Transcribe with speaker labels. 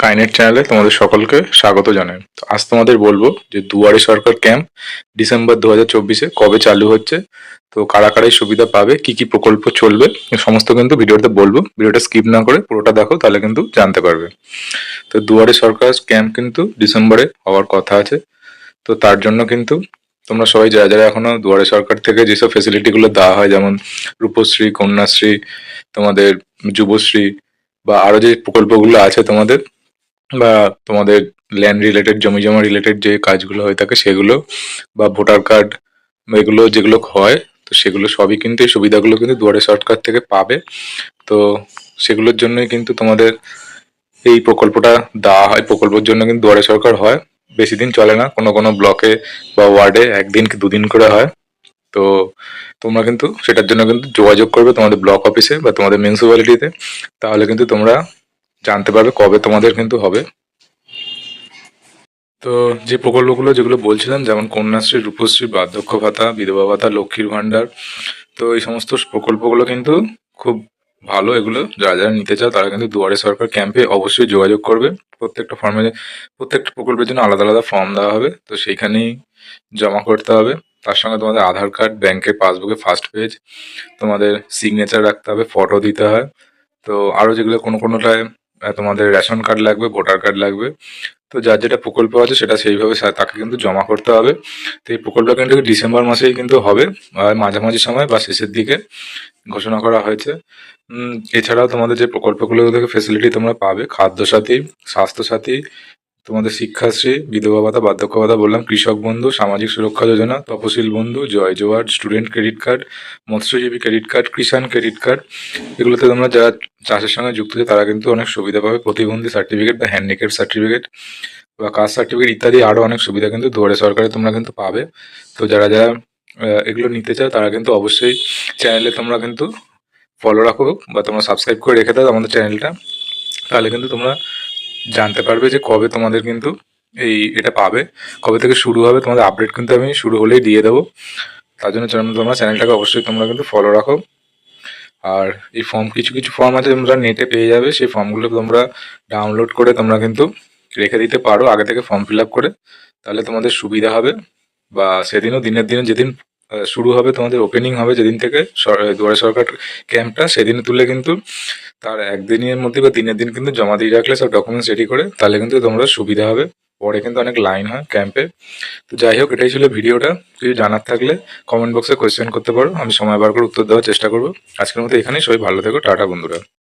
Speaker 1: Skynet চ্যানেলে তোমাদের সকলকে স্বাগত জানাই। তো আজ তোমাদের বলব যে দুয়ারে সরকার ক্যাম্প ডিসেম্বর দু হাজার চব্বিশে কবে চালু হচ্ছে, তো কারা কারাই সুবিধা পাবে, কি কি প্রকল্প চলবে সমস্ত কিন্তু ভিডিওতে বলব। ভিডিওটা স্কিপ না করে পুরোটা দেখো, তাহলে কিন্তু জানতে পারবে। তো দুয়ারে সরকার ক্যাম্প কিন্তু ডিসেম্বরে হওয়ার কথা আছে। তো তার জন্য কিন্তু তোমরা সবাই যারা যারা এখনও দুয়ারে সরকার থেকে যেসব ফেসিলিটিগুলো দেওয়া হয়, যেমন রূপশ্রী, কন্যাশ্রী, তোমাদের যুবশ্রী বা আরও যে প্রকল্পগুলো আছে তোমাদের বা তোমাদের ল্যান্ড রিলেটেড জমি জমা রিলেটেড যে কাজগুলো হয়ে থাকে সেগুলো বা ভোটার কার্ড এগুলো যেগুলো হয়, তো সেগুলো সবই কিন্তু এই সুবিধাগুলো কিন্তু দুয়ারে সরকার থেকে পাবে। তো সেগুলোর জন্যই কিন্তু তোমাদের এই প্রকল্পটা দেওয়া হয়। প্রকল্পের জন্য কিন্তু দুয়ারে সরকার হয়। বেশি দিন চলে না, কোনো কোনো ব্লকে বা ওয়ার্ডে একদিন কি দুদিন করে হয়। তো তোমরা কিন্তু সেটার জন্য কিন্তু যোগাযোগ করবে তোমাদের ব্লক অফিসে বা তোমাদের মিউনিসিপ্যালিটিতে তাহলে কিন্তু তোমরা জানতে পারবে কবে তোমাদের কিন্তু হবে। তো যে প্রকল্পগুলো যেগুলো বলছিলাম, যেমন কন্যাশ্রী, রূপশ্রী, বার্ধক্য ভাতা, বিধবা ভাতা, লক্ষ্মীর ভাণ্ডার, তো এই সমস্ত প্রকল্পগুলো কিন্তু খুব ভালো। এগুলো যারা যারা নিতে চাও, তারা কিন্তু দুয়ারে সরকার ক্যাম্পে অবশ্যই যোগাযোগ করবে। প্রত্যেকটা ফর্মে প্রত্যেকটা প্রকল্পের জন্য আলাদা আলাদা ফর্ম দেওয়া হবে। তো সেইখানেই জমা করতে হবে। তার সঙ্গে তোমাদের আধার কার্ড ব্যাংকের পাসবুকে ফার্স্ট পেজ তোমাদের সিগনেচার রাখতে হবে ফটো দিতে হয়। তো আরও যেগুলো কোনো কোনোটায় তোমাদের রেশন কার্ড লাগবে ভোটার কার্ড লাগবে। তো যার যেটা প্রকল্প আছে সেটা সেইভাবে তাকে কিন্তু জমা করতে হবে। তো এই প্রকল্পটা কিন্তু ডিসেম্বর মাসেই কিন্তু হবে মাঝামাঝি সময় বা শেষের দিকে ঘোষণা করা হয়েছে। এছাড়াও তোমাদের যে প্রকল্পগুলো থেকে ফেসিলিটি তোমরা পাবে, খাদ্যসাথী, স্বাস্থ্যসাথী তোমাদের শিক্ষাশ্রী, বিধবা ভাতা, বার্ধক্য ভাতা বললাম, কৃষক বন্ধু, সামাজিক সুরক্ষা যোজনা Taposhil Bandhu, Jai Johar, student credit card, মৎস্যজীবী credit card, Kisan credit card. এগুলোতে তোমরা যারা চাষের সঙ্গে যুক্ত আছে, তারা কিন্তু অনেক সুবিধা পাবে। প্রতিবন্ধী সার্টিফিকেট বা হ্যান্ডিক্যাপ সার্টিফিকেট বা কাস্ট সার্টিফিকেট ইত্যাদি আরও অনেক সুবিধা কিন্তু দুয়ারে সরকারে তোমরা কিন্তু পাবে। তো যারা যারা এগুলো নিতে চাও, তারা কিন্তু অবশ্যই চ্যানেলে তোমরা কিন্তু ফলো রাখো বা তোমরা সাবস্ক্রাইব করে রেখে দাও আমাদের চ্যানেলটা তাহলে কিন্তু তোমরা জানতে পারবে যে কবে তোমাদের কিন্তু এই এটা পাবে। কবে থেকে শুরু হবে, তোমাদের আপডেট কিন্তু আমি শুরু হলেই দিয়ে দেবো। তার জন্য তোমরা চ্যানেলটাকে অবশ্যই তোমরা কিন্তু ফলো রাখো। আর এই ফর্ম কিছু কিছু ফর্ম আছে তোমরা নেটে পেয়ে যাবে। সেই ফর্মগুলো তোমরা ডাউনলোড করে তোমরা কিন্তু রেখে দিতে পারো আগে থেকে ফর্ম ফিল আপ করে। তাহলে তোমাদের সুবিধা হবে। বা সেদিনও দিনের দিনে যেদিন শুরু হবে, তোমাদের ওপেনিং হবে যেদিন থেকে দুয়ারে সরকার ক্যাম্পটা সেদিন তুলে কিন্তু তার একদিনের মধ্যে বা দিনের দিন কিন্তু জমা দিয়ে রাখলে সব ডকুমেন্টস রেডি করে, তাহলে কিন্তু তোমরা সুবিধা হবে। পরে কিন্তু অনেক লাইন হয় ক্যাম্পে তো যাই হোক, এটাই ছিল ভিডিওটা। কিছু জানার থাকলে কমেন্ট বক্সে কোয়েশ্চেন করতে পারো। আমি সময় বার করে উত্তর দেওয়ার চেষ্টা করব। আজকের মতো এখানেই, সবাই ভালো থেকো। টাটা বন্ধুরা।